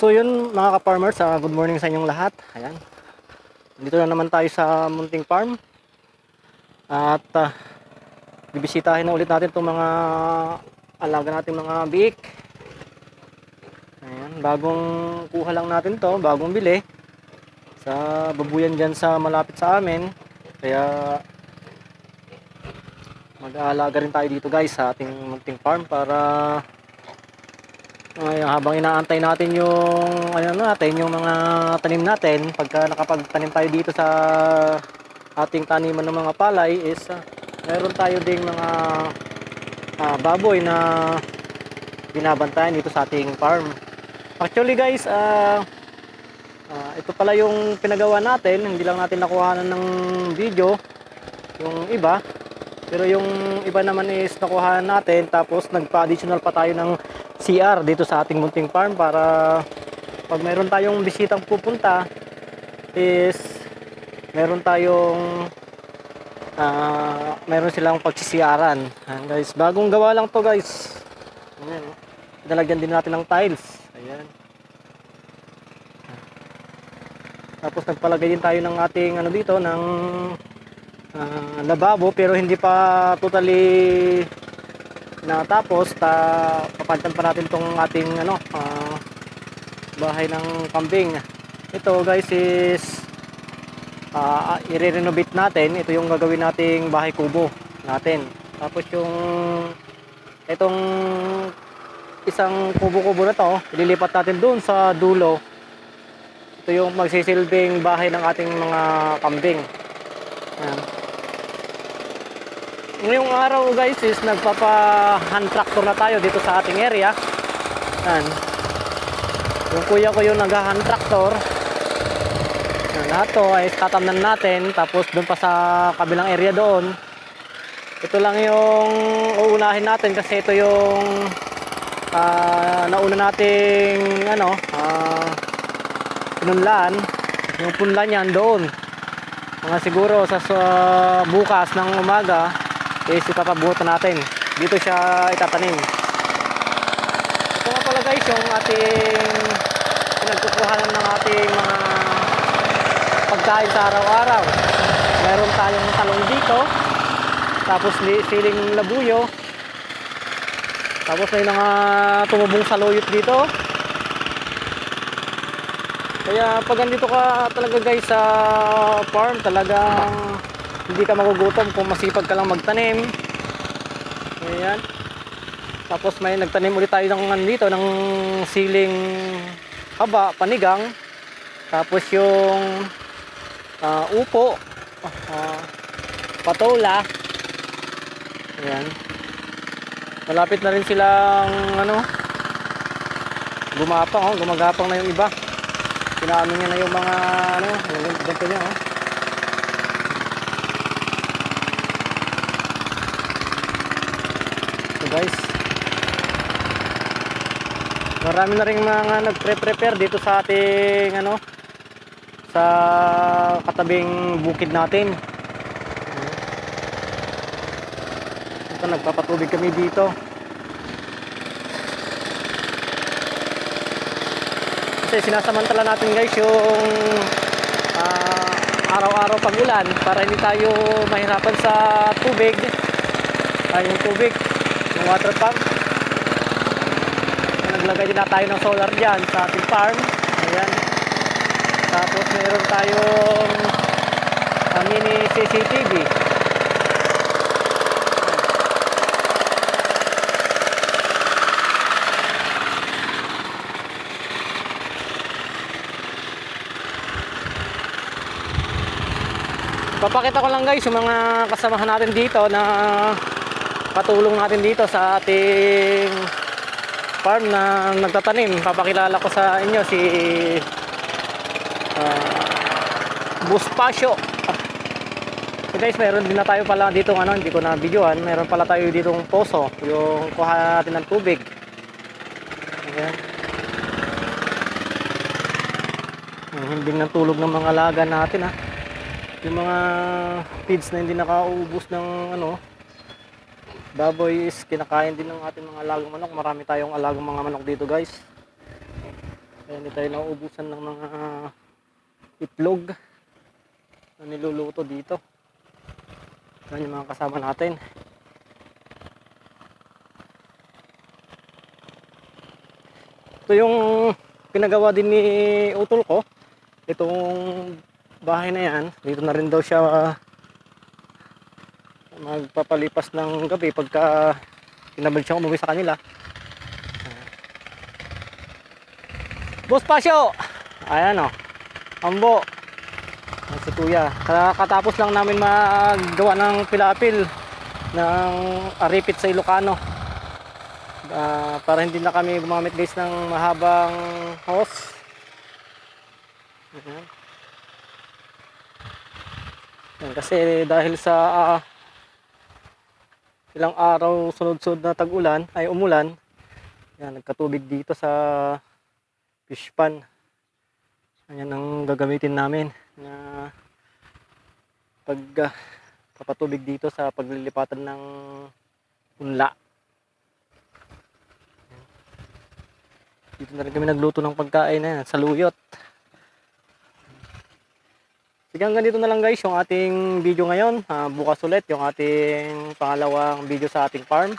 So yun mga ka-farmers, ah, good morning sa inyong lahat. Ayan. Dito na naman tayo sa Munting Farm. At ah, bibisitahin na ulit natin itong mga alaga natin mga biik. Ayan, bagong kuha lang natin to, bagong bili. Sa babuyan dyan sa malapit sa amin. Kaya mag-aalaga rin tayo dito guys sa ating Munting Farm para ay, habang inaantay natin yung ano natin, yung mga tanim natin, pagka nakapagtanim tayo dito sa ating taniman ng mga palay is ah, meron tayo ding mga ah, baboy na binabantayan dito sa ating farm. Actually guys, ah ah, ito pala yung pinagawa natin, hindi lang natin nakuha ng video yung iba. Pero yung iba naman is nakuha natin tapos nagpa-additional pa tayo ng CR dito sa ating munting farm para pag meron tayong bisitang pupunta is meron tayong ah meron silang pagsisiyaran. Ayan guys, bagong gawa lang to guys. Ayan, oh. Nalagyan din natin ng tiles. Ayan. Tapos nagpalagay din tayo ng ating ano dito ng ah, lababo pero hindi pa totally natapos ta papalitan pa natin tong ating ano ah, bahay ng kambing. Ito guys is ah, i-renovate natin. Ito yung gagawin nating bahay kubo natin. Tapos yung itong isang kubo-kubo na to ililipat natin doon sa dulo. Ito yung magsisilbing bahay ng ating mga kambing. Ayan. Ngayong araw guys is nagpapa hand tractor na tayo dito sa ating area. Yan. Yung kuya ko yung nag hand tractor. Yan, lahat to ay tatamnan natin tapos doon pa sa kabilang area doon. Ito lang yung uunahin natin kasi ito yung ah, nauna nating ano, ah pinunlaan. Yung punla niyan doon. Mga siguro sa, sa bukas ng umaga is ipapabuhutan natin. Dito siya itatanim. Ito nga pala guys yung ating pinagkukuhanan ng ating mga pagkain sa araw-araw. Meron tayong talong dito. Tapos li- siling labuyo. Tapos may mga tumubong saluyot dito. Kaya pag andito ka talaga guys sa farm, talagang hindi ka magugutom kung masipag ka lang magtanim. Ayan. Tapos may nagtanim ulit tayo ng ano dito ng siling haba, panigang. Tapos yung ah, upo, ah, patola. Ayan. Malapit na rin silang ano gumapang, oh, gumagapang na yung iba. Pinaano niya na yung mga ano, ganito niya, oh. So guys. Marami na rin mga nagpre-prepare dito sa ating ano sa katabing bukid natin. Ito nagpapatubig kami dito. Kasi sinasamantala natin guys yung ah, araw-araw pag ulan para hindi tayo mahirapan sa tubig ay yung tubig yung water pump. Naglagay din na tayo ng solar dyan sa ating farm. Ayan. Tapos meron tayong ah, mini CCTV Papakita ko lang guys yung mga kasamahan natin dito na katulong natin dito sa ating farm na nagtatanim. Papakilala ko sa inyo si uh, Buspasyo. So guys, meron din na tayo pala dito ano, hindi ko na videoan. Meron pala tayo dito poso, yung kuha natin ng tubig. Ayan. Ang hindi ng tulog ng mga alaga natin ha yung mga feeds na hindi nakaubos ng ano baboy is kinakain din ng ating mga alagang manok marami tayong alagang mga manok dito guys Kaya hindi tayo nauubusan ng mga itlog na niluluto dito. Yan yung mga kasama natin. Ito yung pinagawa din ni utol ko. Itong bahay na yan. Dito na rin daw siya magpapalipas ng gabi pagka tinabal siya umuwi sa kanila. Boss Pasyo! Ayan o. Ambo. Ayan Si Kuya. Katapos lang namin maggawa ng pilapil ng aripit sa Ilocano. Ah, para hindi na kami gumamit guys ng mahabang hose. Ayan. Yan, kasi dahil sa ah, ilang araw sunod-sunod na tag-ulan ay umulan, yan, nagkatubig dito sa fish pan. Ayan ang gagamitin namin na pag ah, papatubig dito sa paglilipatan ng punla. Dito na rin kami nagluto ng pagkain na yan, sa luyot. Sige, hanggang dito na lang guys yung ating video ngayon. Ah, bukas ulit yung ating pangalawang video sa ating farm.